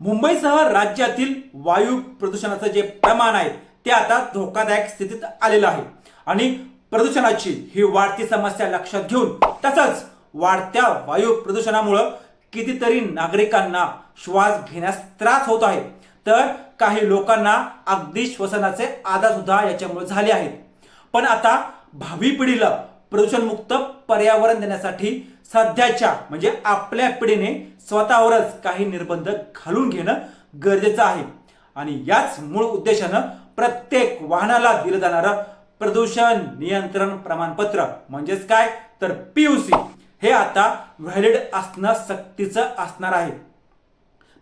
मुंबईसह राज्यातील वायू प्रदूषणाचं जे प्रमाण आहे ते आता धोकादायक स्थितीत आलेलं आहे. आणि प्रदूषणाची ही वाढती समस्या लक्षात घेऊन तसंच वाढत्या वायू प्रदूषणामुळं कितीतरी नागरिकांना श्वास घेण्यास त्रास होत आहे. तर काही लोकांना अगदी श्वसनाचे आधार सुद्धा याच्यामुळे झाले आहेत. पण आता भावी पिढीला प्रदूषणमुक्त पर्यावरण देण्यासाठी सध्याच्या म्हणजे आपल्या पिढीने स्वतःवरच काही निर्बंध घालून घेणं गरजेचं आहे. आणि याच मूळ उद्देशानं प्रत्येक वाहनाला दिलं जाणारं प्रदूषण नियंत्रण प्रमाणपत्र म्हणजेच काय? तर पीयूसी हे आता व्हॅलिड असणं सक्तीचं असणार आहे.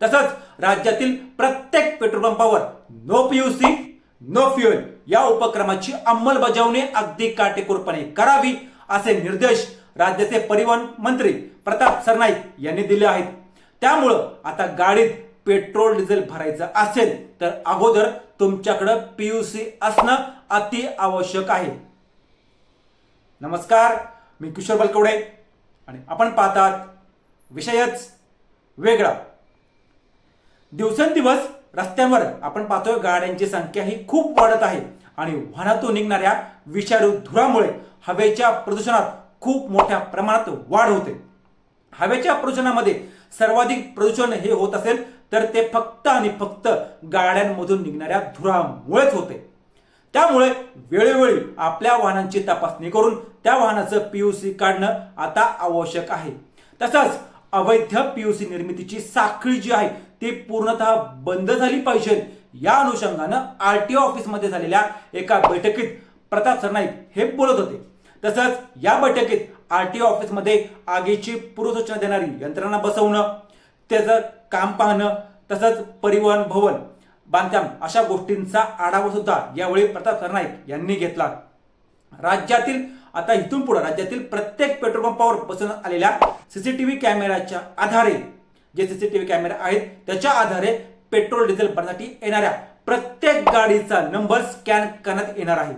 तसंच राज्यातील प्रत्येक पेट्रोल पंपावर नो पीयूसी नो फ्युएल या उपक्रमाची अंमलबजावणी अगदी काटेकोरपणे करावी असे निर्देश राज्याचे परिवहन मंत्री प्रताप सरनाईक यांनी दिले आहेत. त्यामुळं आता गाडीत पेट्रोल डिझेल भरायचं असेल तर अगोदर तुमच्याकडं पीयूसी असणं अति आवश्यक आहे. नमस्कार मी किशोर बलकवडे. आणि आपण पाहतात विषयच वेगळा. दिवसेंदिवस रस्त्यांवर आपण पाहतोय गाड्यांची संख्या ही खूप वाढत आहे आणि वाहनातून निघणाऱ्या विषारू धुरामुळे हवेच्या प्रदूषणात खूप मोठ्या प्रमाणात वाढ होते. हवेच्या प्रदूषणामध्ये सर्वाधिक प्रदूषण हे होत असेल तर ते फक्त आणि फक्त गाड्यांमधून निघणाऱ्या धुरामुळेच होते. त्यामुळे वेळोवेळी आपल्या वाहनांची तपासणी करून त्या वाहनाचं पीयूसी काढणं आता आवश्यक आहे. तसंच अवैध पीयूसी निर्मितीची साखळी जी आहे ती पूर्णतः बंद झाली पाहिजे. या अनुषंगानं आरटीओ ऑफिसमध्ये झालेल्या एका बैठकीत प्रताप सरनाईक हे बोलत होते. तसंच या बैठकीत आरटीओ ऑफिसमध्ये आगीची पूर्वसूचना देणारी यंत्रणा बसवणं त्याचं काम पाहणं तसंच परिवहन भवन बांधकाम अशा गोष्टींचा आढावा सुद्धा यावेळी प्रताप सरनाईक यांनी घेतला. राज्यातील आता इथून पुढे राज्यातील प्रत्येक पेट्रोल पंपावर बसवण्यात आलेल्या सीसीटीव्ही कॅमेऱ्याच्या आधारे जे व्ही कॅमेरे आहेत त्याच्या आधारे पेट्रोल डिझेल भरण्यासाठी येणाऱ्या प्रत्येक गाडीचा नंबर स्कॅन करण्यात येणार आहे.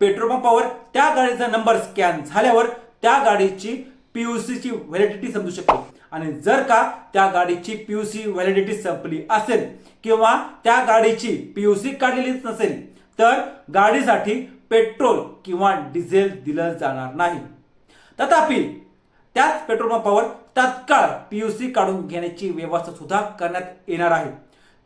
पेट्रोल पंपावर त्या गाडीचा नंबर स्कॅन झाल्यावर त्या गाडीची पीयूसीची व्हॅलिडिटी समजू शकते. आणि जर का त्या गाडीची पीयूसी व्हॅलिडिटी संपली असेल किंवा त्या गाडीची पीयूसी काढलेलीच नसेल तर गाडीसाठी पेट्रोल किंवा डिझेल दिलं जाणार नाही. तथापि त्याच पेट्रोल पंपावर तत्काळ सी काढून घेण्याची व्यवस्था सुद्धा करण्यात येणार आहे.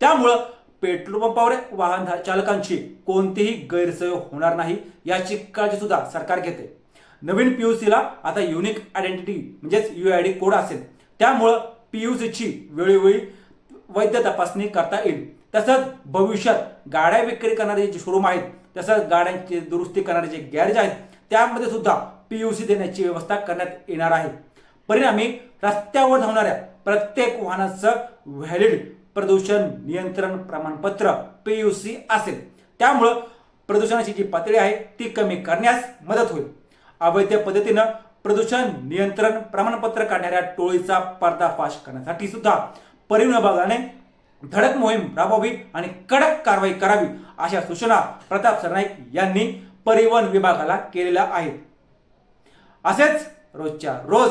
त्यामुळं पेट्रोल पंपावर वाहन चालकांची कोणतीही गैरसोय होणार नाही याची काळजी सुद्धा सरकार घेते. नवीन पी यू सीला आता युनिक आयडेंटिटी म्हणजेच यू आय डी कोड असेल. त्यामुळं पी यू सीची वेळोवेळी वैध तपासणी करता येईल. तसंच भविष्यात गाड्या विक्री करणारे जे शोरूम आहेत तसंच गाड्यांची दुरुस्ती करणारे जे गॅरेज आहेत त्यामध्ये सुद्धा पी यू सी देण्याची व्यवस्था करण्यात येणार आहे. परिणामी रस्त्यावर धावणाऱ्या प्रत्येक वाहनाचं व्हॅलिड प्रदूषण नियंत्रण प्रमाणपत्र पीयूसी असेल. त्यामुळं प्रदूषणाची जी पातळी आहे ती कमी करण्यास मदत होईल. अवैध पद्धतीनं प्रदूषण नियंत्रण प्रमाणपत्र काढणाऱ्या टोळीचा पर्दाफाश करण्यासाठी सुद्धा परिवहन विभागाने धडक मोहीम राबवावी आणि कडक कारवाई करावी अशा सूचना प्रताप सरनाईक यांनी परिवहन विभागाला केलेल्या आहेत. असेच रोजच्या रोज